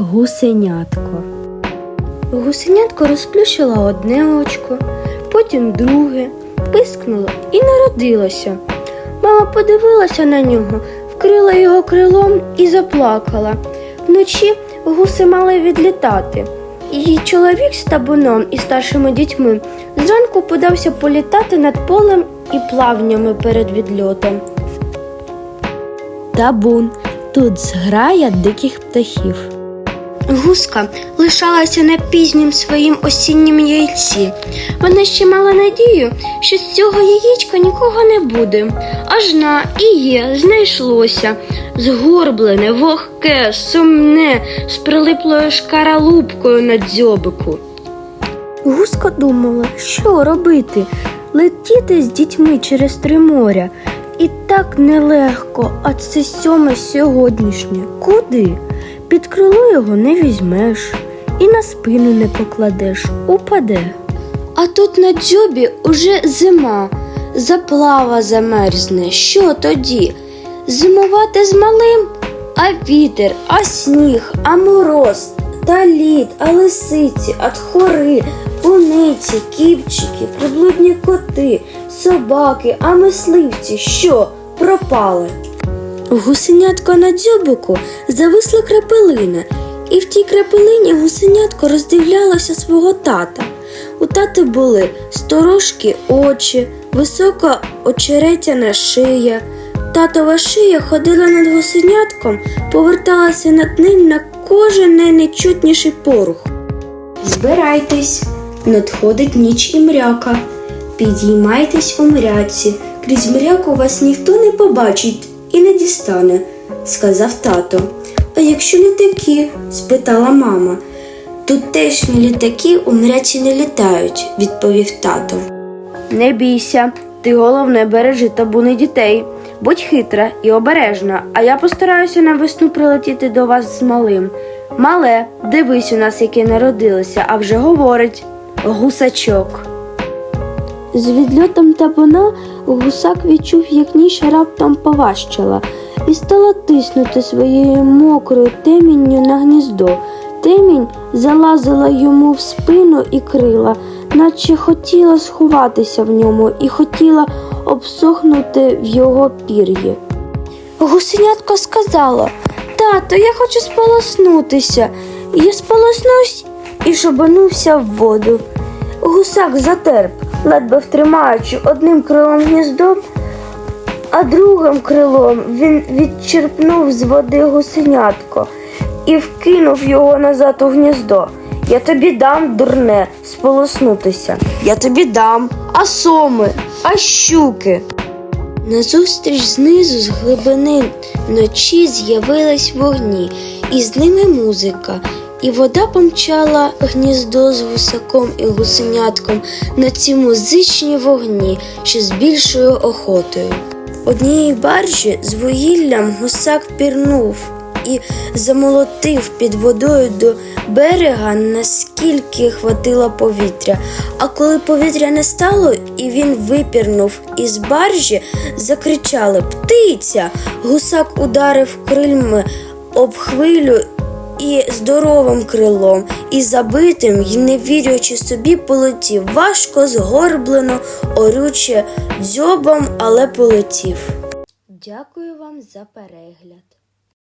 Гусенятко. Гусенятко розплющило одне очко, потім друге, пискнуло і народилося. Мама подивилася на нього, вкрила його крилом і заплакала. Вночі гуси мали відлітати. Її чоловік з табуном і старшими дітьми зранку подався політати над полем і плавнями перед відльотом. Табун тут зграя диких птахів. Гуска лишалася на пізнім своїм осіннім яйці. Вона ще мала надію, що з цього яєчка нікого не буде. Аж на і є, знайшлося. Згорблене, вогке, сумне, з прилиплою шкаралупкою на дзьобику. Гуска думала, що робити? Летіти з дітьми через три моря. І так нелегко, а це сьоме сьогоднішнє. Куди? Під крило його не візьмеш і на спину не покладеш, упаде. А тут на дзьобі уже зима, заплава замерзне. Що тоді? Зимувати з малим? А вітер, а сніг, а мороз, та лід, а лисиці, а тхори, пуниці, кіпчики, приблудні коти, собаки, а мисливці, що пропали? Гусенятко на дзьобику зависла крапелина, і в тій крапелині гусенятко роздивлялося свого тата. У тати були сторожкі очі, висока очеретяна шия. Татова шия ходила над гусенятком, поверталася над ним на кожен найнечутніший порух. Збирайтесь, надходить ніч і мряка. Підіймайтесь у мряці, крізь мряку вас ніхто не побачить і не дістане, сказав тато. А якщо літаки? спитала мама. Тутешні літаки у мряці не літають, відповів тато. Не бійся, ти головне бережи табуни дітей. Будь хитра і обережна, а я постараюся на весну прилетіти до вас з малим. Мале, дивись у нас, яке народилося, а вже говорить гусачок. З відльотом табуна гусак відчув, як ніж раптом поважчала, і стала тиснути своєю мокрою темінню на гніздо. Темінь залазила йому в спину і крила, наче хотіла сховатися в ньому і хотіла обсохнути в його пір'ї. Гусенятко сказала Тато, я хочу сполоснутися. Я сполоснусь і шобанувся в воду. Гусак затерп, ледве втримаючи одним крилом гніздо, а другим крилом він відчерпнув з води гусенятко і вкинув його назад у гніздо. Я тобі дам, дурне, сполоснутися. Я тобі дам, а соми, а щуки. Назустріч знизу з глибини ночі з'явились вогні, і з ними музика, і вода помчала гніздо з гусаком і гусенятком на ці музичні вогні, що з більшою охотою. Однієї баржі з вугіллям гусак пірнув і замолотив під водою до берега, наскільки хватило повітря. А коли повітря не стало і він випірнув із баржі, закричали Птиця! Гусак ударив крильми об хвилю і здоровим крилом, і забитим, і не вірячи собі, полетів важко, згорблено, орюче дзьобом, але полетів. Дякую вам за перегляд.